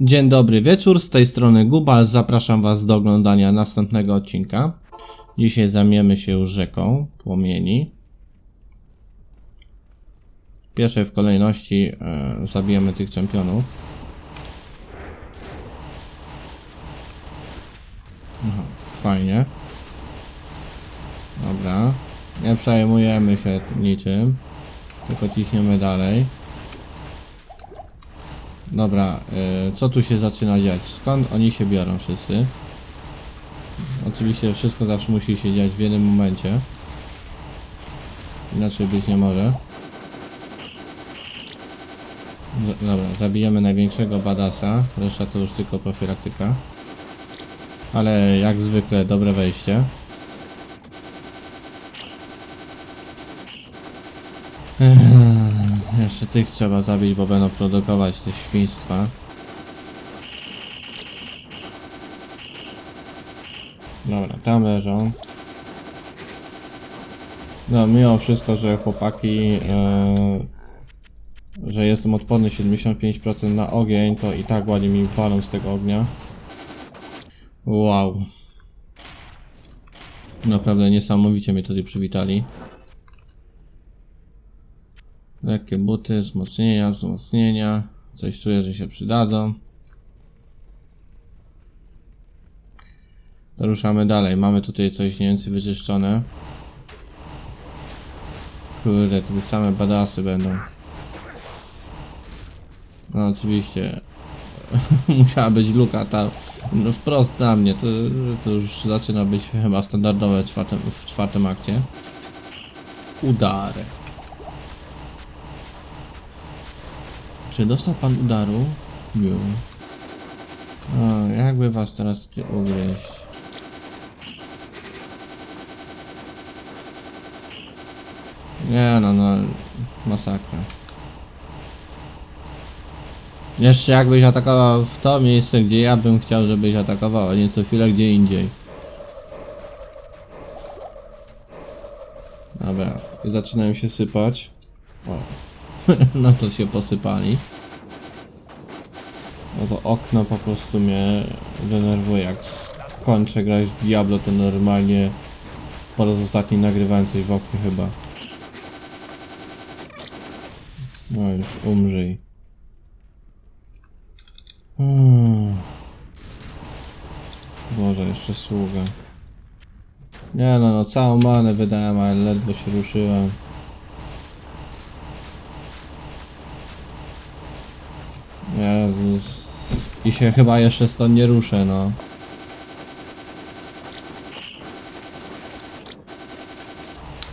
Dzień dobry wieczór, z tej strony Gubal, zapraszam was do oglądania następnego odcinka. Dzisiaj zamiemy się rzeką płomieni. W pierwszej w kolejności e, zabijemy tych czempionów. Aha, fajnie. Dobra. Nie przejmujemy się niczym. Tylko ciśniemy dalej. Dobra, y, co tu się zaczyna dziać? Skąd oni się biorą wszyscy? Oczywiście wszystko zawsze musi się dziać w jednym momencie. Inaczej być nie może. Z- Dobra, zabijemy największego badasa. Reszta to już tylko profilaktyka. Ale jak zwykle dobre wejście. Ech, Jeszcze tych trzeba zabić, bo będą produkować te świństwa. Dobra, tam leżą. No, mimo wszystko, że chłopaki, e, że jestem odporny 75% na ogień, to i tak ładnie mi walą z tego ognia. Wow. Naprawdę niesamowicie mnie tutaj przywitali. Lekkie buty, wzmocnienia, wzmocnienia. Coś czuję, że się przydadzą. Ruszamy dalej. Mamy tutaj coś mniej więcej wyczyszczone. Kurde, te same badasy będą. No oczywiście. Musiała być luka tam. No wprost na mnie. To, to już zaczyna być chyba standardowe w czwartym, w czwartym akcie. Udary. Czy dostał pan udaru? Nie. O, jakby was teraz ty ugryźć? Nie no, no, masakra. Jeszcze jakbyś atakował w to miejsce, gdzie ja bym chciał, żebyś atakował, a nie co chwilę gdzie indziej. Dobra, zaczynają się sypać. O, no to się posypali. No to okno po prostu mnie denerwuje. Jak skończę grać w Diablo, to normalnie po raz ostatni nagrywałem coś w oknie chyba. No już umrzyj. Hmm. Boże, jeszcze sługa. Nie no, no całą manę wydałem, ale ledwo się ruszyłem. I się chyba jeszcze stąd nie ruszę, no.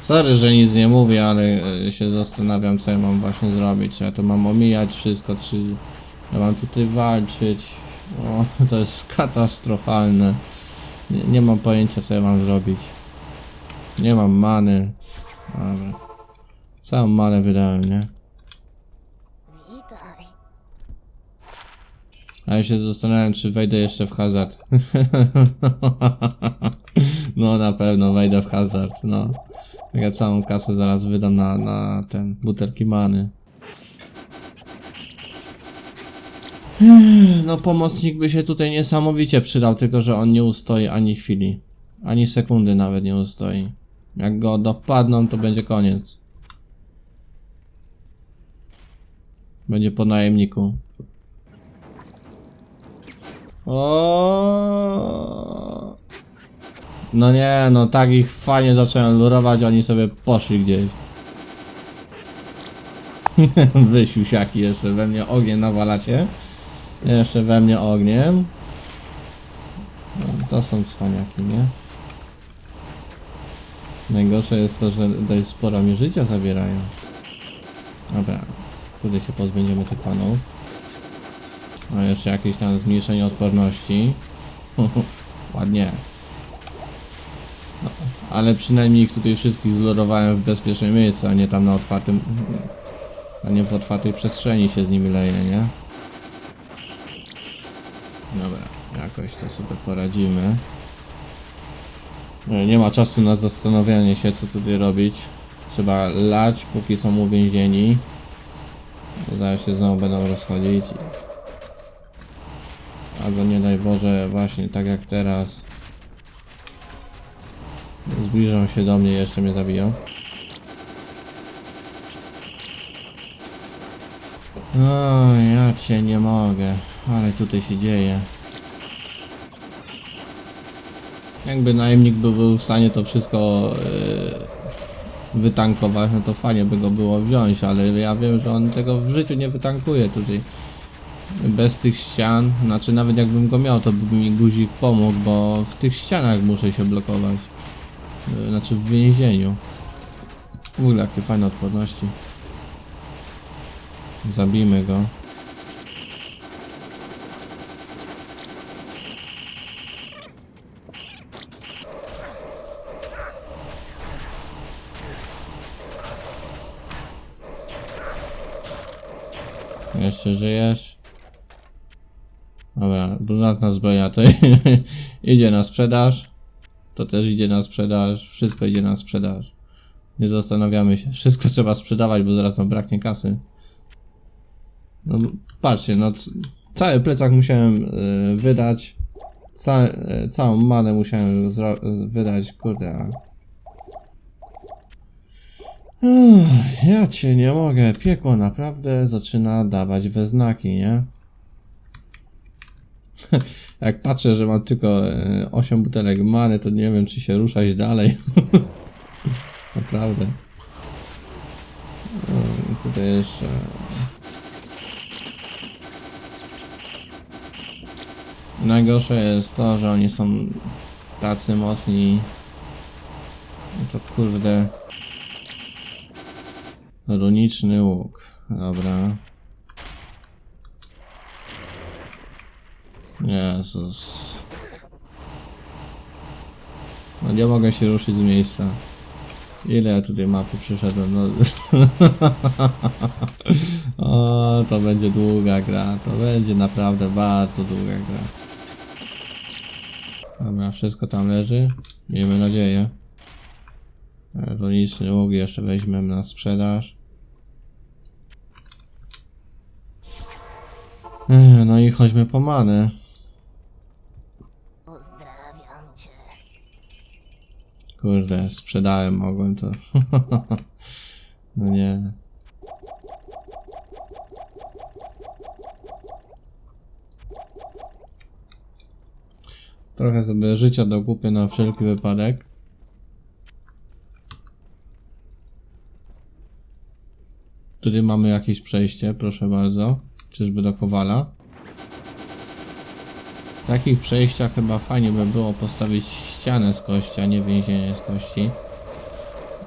Sorry, że nic nie mówię, ale e, się zastanawiam, co ja mam właśnie zrobić. Czy ja to mam omijać wszystko, czy ja mam tutaj walczyć. O, to jest katastrofalne. Nie, nie mam pojęcia, co ja mam zrobić. Nie mam many. Dobra. Całą manę wydałem, nie? A ja się zastanawiam, czy wejdę jeszcze w hazard. no na pewno wejdę w hazard, no. Ja całą kasę zaraz wydam na, na ten, butelki many. No pomocnik by się tutaj niesamowicie przydał, tylko że on nie ustoi ani chwili. Ani sekundy nawet nie ustoi. Jak go dopadną, to będzie koniec. Będzie po najemniku. O. No nie, no tak ich fajnie zacząłem lurować, oni sobie poszli gdzieś. Wy siusiaki jeszcze we mnie ogień nawalacie. Jeszcze we mnie ogniem. No, to są cwaniaki, nie? Najgorsze jest to, że dość sporo mi życia zabierają. Dobra, tutaj się pozbędziemy tych panów. No jeszcze jakieś tam zmniejszenie odporności. Ładnie. No, ale przynajmniej ich tutaj wszystkich zlorowałem w bezpieczne miejsce, a nie tam na otwartym... A nie w otwartej przestrzeni się z nimi leje, nie? Dobra, jakoś to sobie poradzimy. E, Nie ma czasu na zastanawianie się, co tutaj robić. Trzeba lać, póki są uwięzieni. Zaraz się znowu będą rozchodzić. Albo nie daj Boże, właśnie tak jak teraz. Zbliżą się do mnie, jeszcze mnie zabiją. O, ja cię nie mogę. Ale tutaj się dzieje. Jakby najemnik by był w stanie to wszystko yy, wytankować, no to fajnie by go było wziąć, ale ja wiem, że on tego w życiu nie wytankuje tutaj. Bez tych ścian, znaczy nawet jakbym go miał, to by mi guzik pomógł, bo w tych ścianach muszę się blokować. Yy, Znaczy w więzieniu. W ogóle jakie fajne odporności. Zabijmy go. Jeszcze żyjesz? Dobra, brunatna zbroja to idzie na sprzedaż. To też idzie na sprzedaż. Wszystko idzie na sprzedaż. Nie zastanawiamy się. Wszystko trzeba sprzedawać, bo zaraz nam braknie kasy. No patrzcie, no cały plecak musiałem y, wydać. Ca, y, całą manę musiałem wydać, kurde. a- Ech, Ja cię nie mogę. Piekło naprawdę zaczyna dawać we znaki, nie? Jak patrzę, że mam tylko e, 8 butelek many, to nie wiem, czy się ruszać dalej. Naprawdę. O, i tutaj jeszcze. Najgorsze jest to, że oni są tacy mocni. No to kurde. Runiczny łuk. Dobra. Jezus. No nie mogę się ruszyć z miejsca. Ile ja tutaj mapy przeszedłem? No. o, to będzie długa gra. To będzie naprawdę bardzo długa gra. Dobra, wszystko tam leży. Miejmy nadzieję. Roniczny łuk jeszcze weźmiemy na sprzedaż. No i chodźmy po manę. Kurde, sprzedałem, mogłem to. no nie. Trochę sobie życia dokupię na wszelki wypadek. Tutaj mamy jakieś przejście, proszę bardzo. Czyżby do Kowala? Takich przejściach chyba fajnie by było postawić ścianę z kości, a nie więzienie z kości.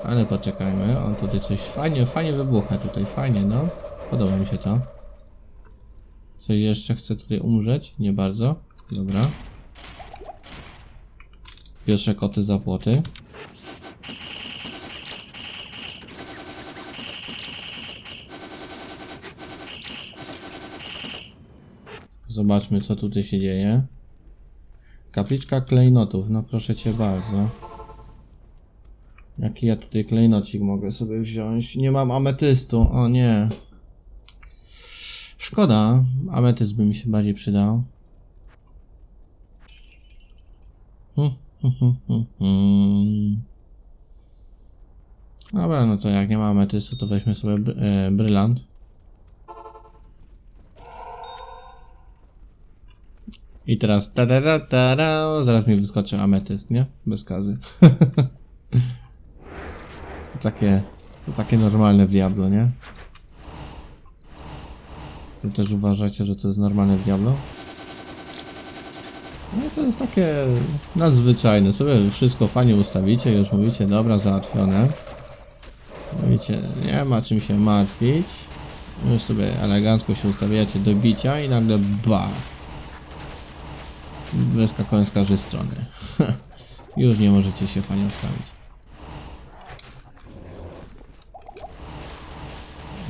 Ale poczekajmy, on tutaj coś fajnie, fajnie wybucha tutaj, fajnie, no. Podoba mi się to. Coś jeszcze chce tutaj umrzeć? Nie bardzo. Dobra. Pierwsze koty za płoty. Zobaczmy, co tutaj się dzieje. Kapliczka klejnotów, no proszę cię bardzo. Jaki ja tutaj klejnocik mogę sobie wziąć? Nie mam ametystu, o nie. Szkoda, ametyst by mi się bardziej przydał. Hmm, hmm, hmm, hmm, hmm. Dobra, no to jak nie ma ametystu, to weźmy sobie e, brylant. I teraz ta da da ta da, zaraz mi wyskoczy ametyst, nie? Bez kazy. to takie, to takie normalne w Diablo, nie? Wy też uważacie, że to jest normalne w Diablo? No to jest takie nadzwyczajne. Sobie wszystko fajnie ustawicie, już mówicie, dobra, załatwione. Mówicie, nie ma czym się martwić. Już sobie elegancko się ustawiacie do bicia i nagle ba! Wyskakują z każdej strony. Już nie możecie się fajnie ustawić.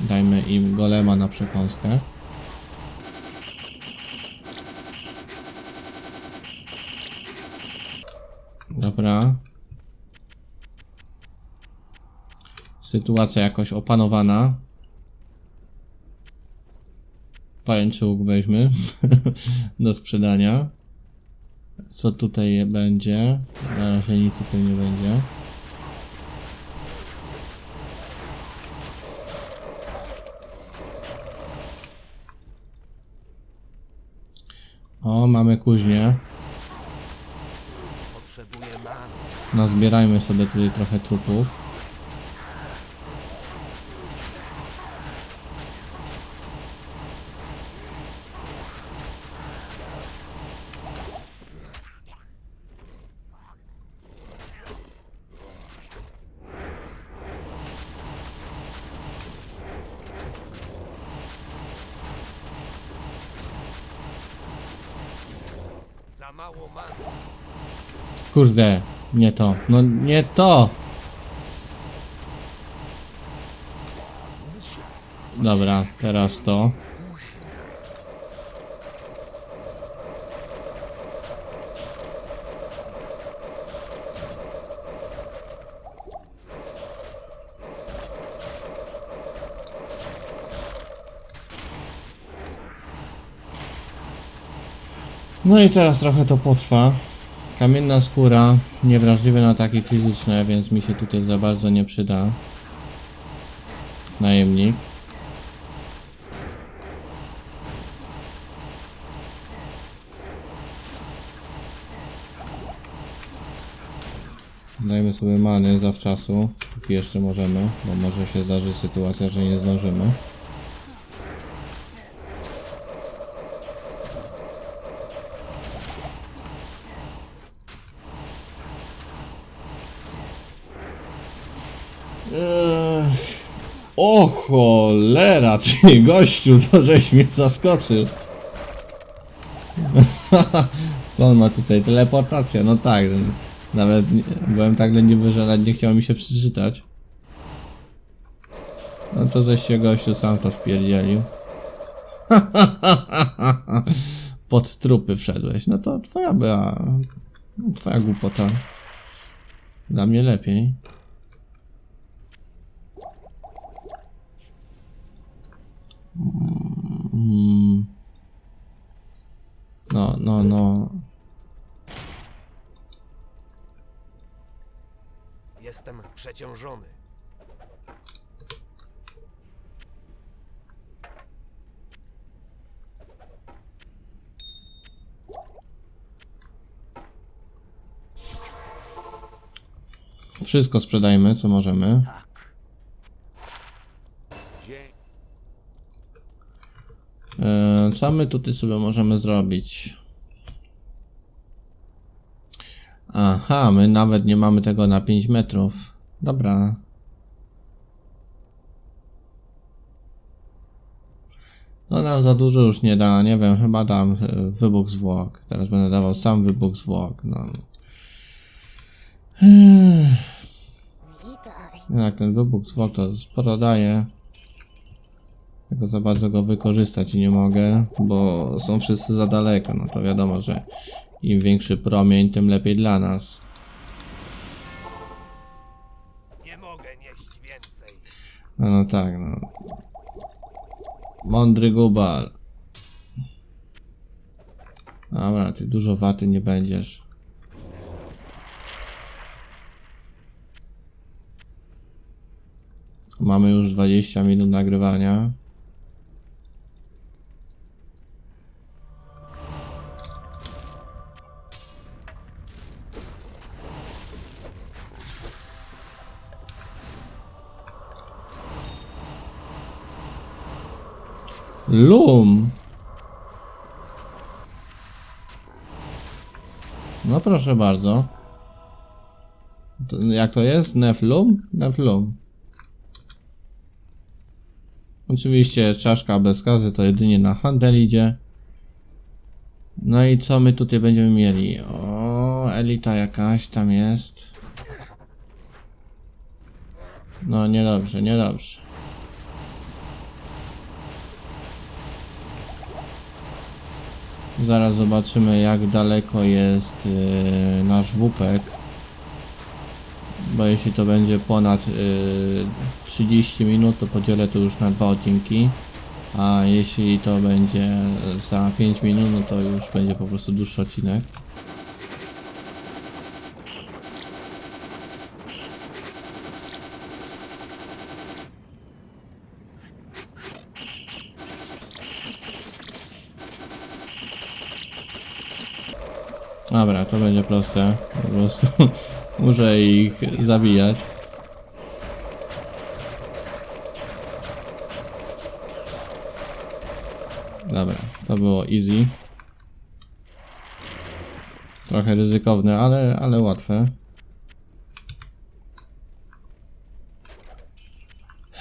Dajmy im golema na przekąskę. Dobra. Sytuacja jakoś opanowana. pajęczyłuk weźmy do sprzedania. Co tutaj będzie? Na razie nic tutaj nie będzie. O, mamy kuźnię. Nazbierajmy sobie tutaj trochę trupów. Za mało many. Kurde, nie to. No nie to! Dobra, teraz to. No i teraz trochę to potrwa. Kamienna skóra, niewrażliwy na ataki fizyczne, więc mi się tutaj za bardzo nie przyda. Najemnik. Dajmy sobie many zawczasu, póki jeszcze możemy, bo może się zdarzyć sytuacja, że nie zdążymy. Ech. O cholera, ty gościu, to żeś mnie zaskoczył. Co on ma tutaj? Teleportacja, no tak. Nawet nie, byłem tak leniwy, że nawet nie chciało mi się przeczytać. No to żeś się gościu sam to wpierdzielił. Pod trupy wszedłeś. No to twoja była... Twoja głupota. Dla mnie lepiej. No, no, no. Jestem przeciążony. Wszystko sprzedajmy, co możemy. Tak. Dzień. E, co my tutaj sobie możemy zrobić? Aha, my nawet nie mamy tego na 5 metrów. Dobra. No nam za dużo już nie da, nie wiem, chyba dam e, wybuch zwłok. Teraz będę dawał sam wybuch zwłok, no. Jak ten wybuch zwłok to sporo daje. Tylko za bardzo go wykorzystać nie mogę, bo są wszyscy za daleko. No to wiadomo, że im większy promień, tym lepiej dla nas. Nie mogę nieść więcej. No, no tak, no. Mądry gubal. Dobra, ty dużo waty nie będziesz. Mamy już 20 minut nagrywania. Lum. No proszę bardzo. To, jak to jest? Neflum? Neflum. Oczywiście czaszka bez kazy to jedynie na handel idzie. No i co my tutaj będziemy mieli? O, elita jakaś tam jest. No niedobrze, niedobrze. Zaraz zobaczymy jak daleko jest yy, nasz WPEK. Bo jeśli to będzie ponad yy, 30 minut, to podzielę to już na dwa odcinki. A jeśli to będzie za 5 minut, no to już będzie po prostu dłuższy odcinek. Dobra, to będzie proste. Po prostu muszę ich zabijać. Dobra, to było easy. Trochę ryzykowne, ale, ale łatwe.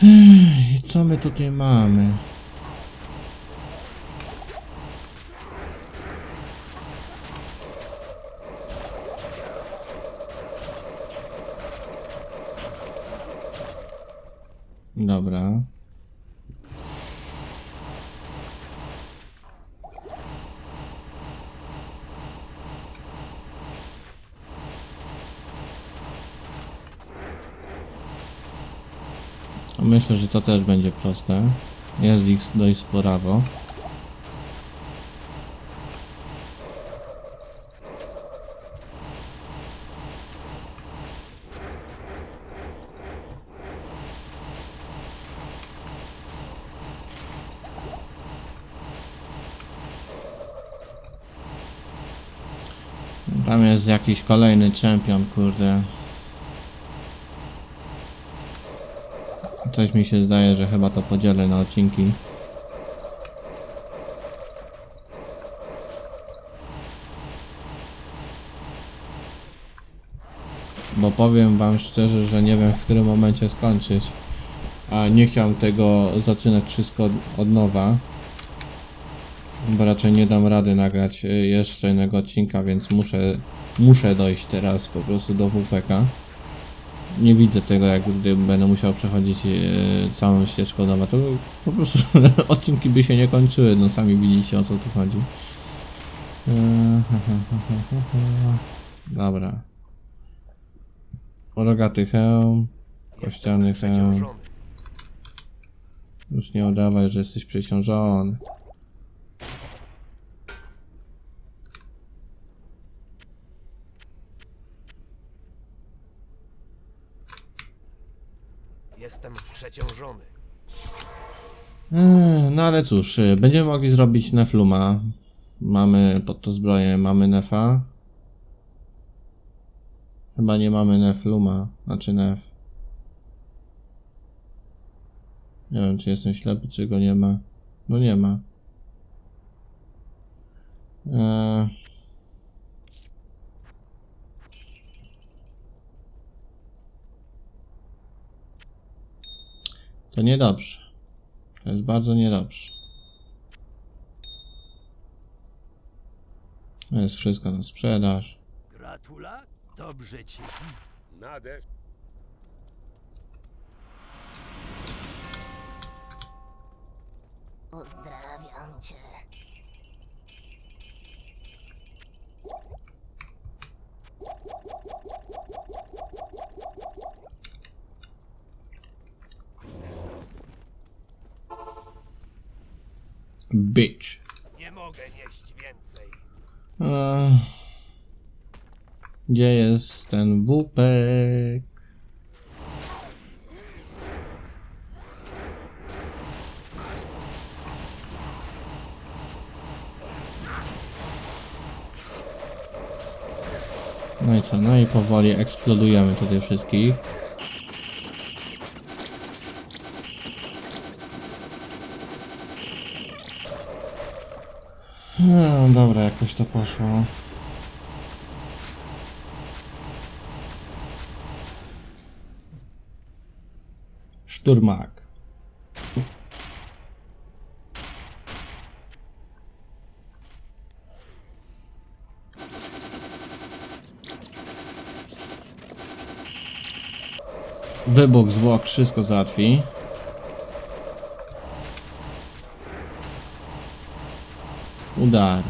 I co my tutaj mamy? Dobra. Myślę, że to też będzie proste. Jest ich dość sporawo. Tam jest jakiś kolejny czempion, kurde. Coś mi się zdaje, że chyba to podzielę na odcinki. Bo powiem wam szczerze, że nie wiem w którym momencie skończyć. A nie chciałem tego zaczynać wszystko od, nowa. Bo raczej nie dam rady nagrać y, jeszcze jednego odcinka, więc muszę, muszę dojść teraz po prostu do WPK nie widzę tego, jak gdy będę musiał przechodzić e, całą ścieżką nowa, to po prostu odcinki by się nie kończyły, no sami widzicie o co tu chodzi. E. Dobra. Rogaty hełm, kościany hełm. Już nie udawaj, że jesteś przeciążony. Jestem Eee, No ale cóż, y, będziemy mogli zrobić Nefluma. Mamy pod to zbroję, mamy Nefa. Chyba nie mamy Nefluma, znaczy Nef. Nie wiem, czy jestem ślepy, czy go nie ma. No nie ma. Eee. Niedobrze. To jest bardzo niedobrze. To jest wszystko na sprzedaż. Gratula? Dobrze ci. Nadeszł. Pozdrawiam cię. Bitch. Nie mogę nieść więcej. Gdzie jest ten wupek? No i co? No i powoli eksplodujemy tutaj wszystkich. No, dobra, jakoś to poszło. Szturmak. Wybuch zwłok wszystko załatwi. Udar.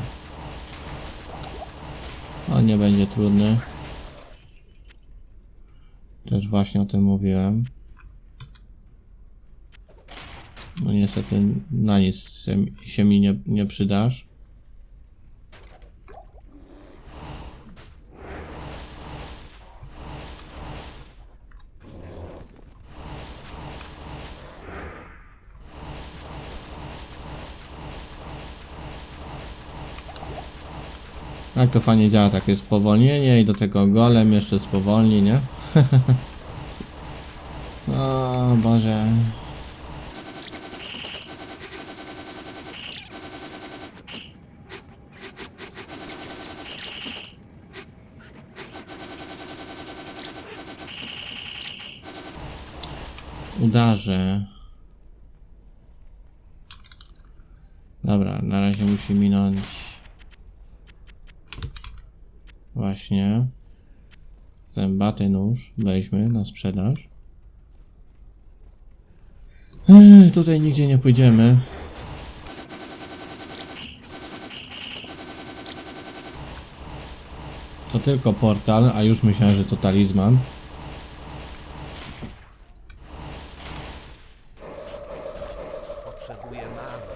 On nie będzie trudny. Też właśnie o tym mówiłem. No niestety na nic się, się mi nie, nie przydasz. Jak to fajnie działa, takie spowolnienie i do tego golem jeszcze spowolni, nie? o Boże. Udarzę. Dobra, na razie musi minąć Właśnie. Zębaty nóż weźmy na sprzedaż. Ech, tutaj nigdzie nie pójdziemy. To tylko portal, a już myślałem, że to talizman. Potrzebuję mamy.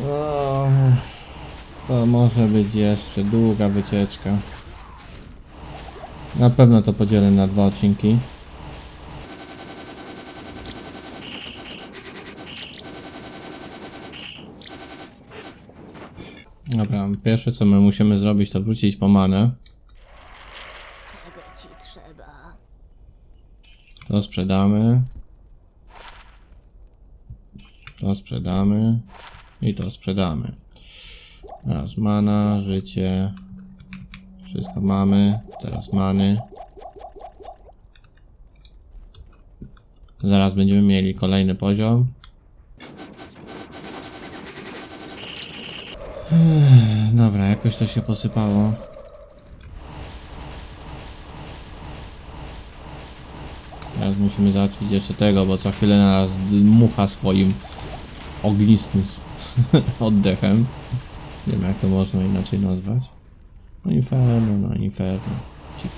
O, to może być jeszcze długa wycieczka. Na pewno to podzielę na dwa odcinki. Dobra, pierwsze co my musimy zrobić to wrócić po manę. Czego ci trzeba? To sprzedamy. To sprzedamy. I to sprzedamy. Teraz mana, życie. Wszystko mamy. Teraz many. Zaraz będziemy mieli kolejny poziom. Ech, Dobra, jakoś to się posypało. Teraz musimy załatwić jeszcze tego, bo co chwilę na nas mucha swoim ognistym oddechem. Nie wiem jak to można inaczej nazwać. No inferno, no inferno. Ci-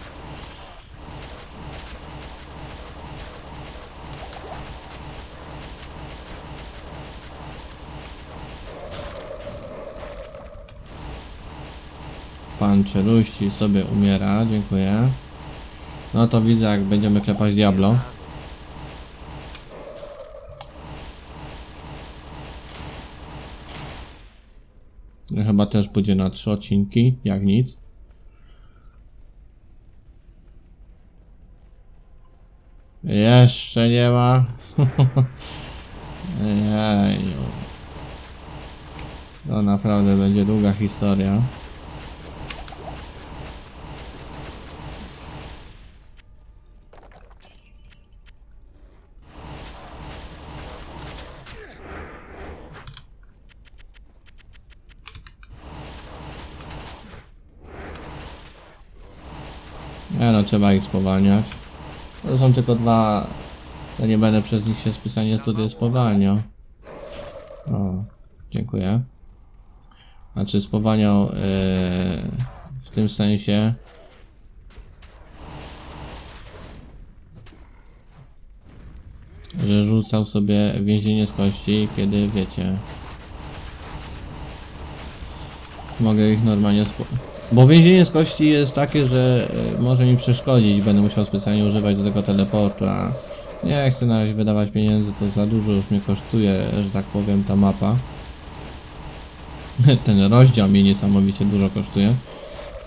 Pan czeluści sobie umiera, dziękuję. No to widzę jak będziemy klepać Diablo. No Chyba też będzie na trzy odcinki, jak nic. Jeszcze nie ma. Jeju. To naprawdę będzie długa historia. Trzeba ich spowalniać. To są tylko dwa... To nie będę przez nich się specjalnie studię spowalniał. O, dziękuję. Znaczy spowalniał yy, w tym sensie... Że rzucał sobie więzienie z kości, kiedy wiecie... Mogę ich normalnie spo... Bo więzienie z kości jest takie, że e, może mi przeszkodzić, będę musiał specjalnie używać do tego teleportu, a nie chcę na razie wydawać pieniędzy, to za dużo już mnie kosztuje, że tak powiem, ta mapa. Ten rozdział mnie niesamowicie dużo kosztuje.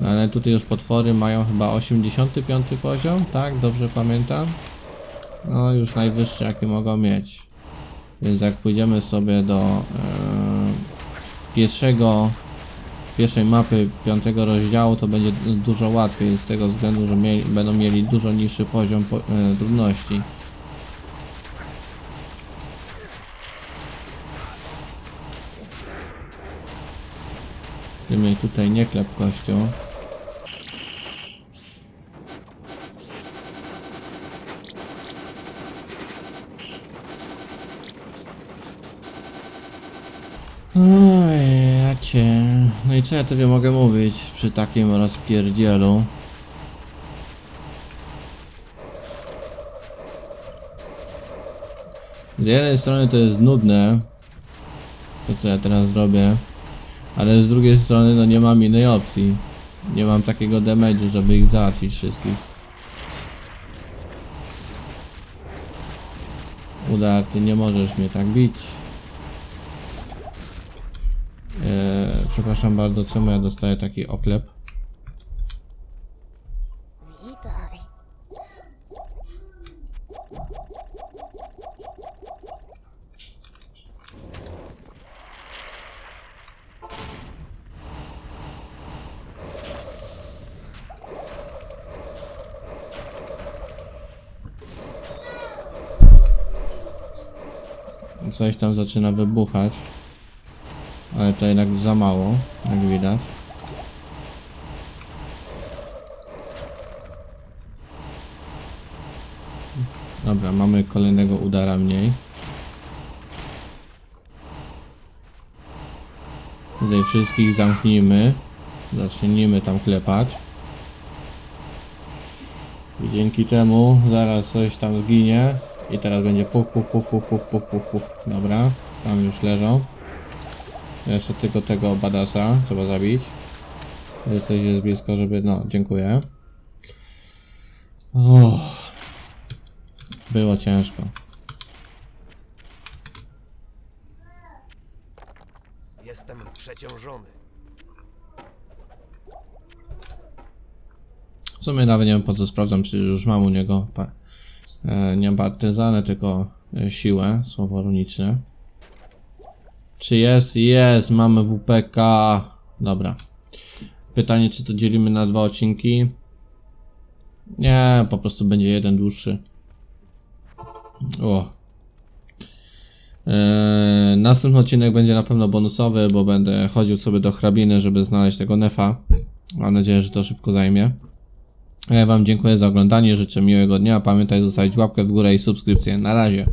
No ale tutaj już potwory mają chyba 85 poziom, tak? Dobrze pamiętam? No już najwyższy jaki mogą mieć. Więc jak pójdziemy sobie do e, pierwszego pierwszej mapy piątego rozdziału to będzie dużo łatwiej z tego względu, że mieli, będą mieli dużo niższy poziom po, e, trudności. Ty mnie tutaj nie klep kością. Oj, No i co ja tobie mogę mówić przy takim rozpierdzielu? Z jednej strony to jest nudne, to co ja teraz zrobię, ale z drugiej strony no nie mam innej opcji. Nie mam takiego damage'u, żeby ich załatwić wszystkich. Udar, ty nie możesz mnie tak bić. Eee, przepraszam bardzo, czemu ja dostaję taki oklep? Coś tam zaczyna wybuchać. To jednak za mało, jak widać. Dobra, mamy kolejnego udara mniej. Tutaj wszystkich zamknijmy. Zacznijmy tam klepać. I dzięki temu zaraz coś tam zginie. I teraz będzie puk, puk, puk, puk, puk, puk, puk. Dobra, tam już leżą. Jeszcze tylko tego badasa trzeba zabić. Jeżeli coś jest blisko, żeby... No, dziękuję. Uff. Było ciężko. Jestem przeciążony. W sumie nawet nie wiem po co sprawdzam, przecież już mam u niego pa, e, nie partyzanę, tylko e, siłę, słowo runiczne. Czy jest? Jest, mamy WPK. Dobra. Pytanie, czy to dzielimy na dwa odcinki? Nie, po prostu będzie jeden dłuższy. O. Eee, następny odcinek będzie na pewno bonusowy, bo będę chodził sobie do hrabiny, żeby znaleźć tego nefa. Mam nadzieję, że to szybko zajmie. Ja Wam dziękuję za oglądanie, życzę miłego dnia. Pamiętaj zostawić łapkę w górę i subskrypcję. Na razie.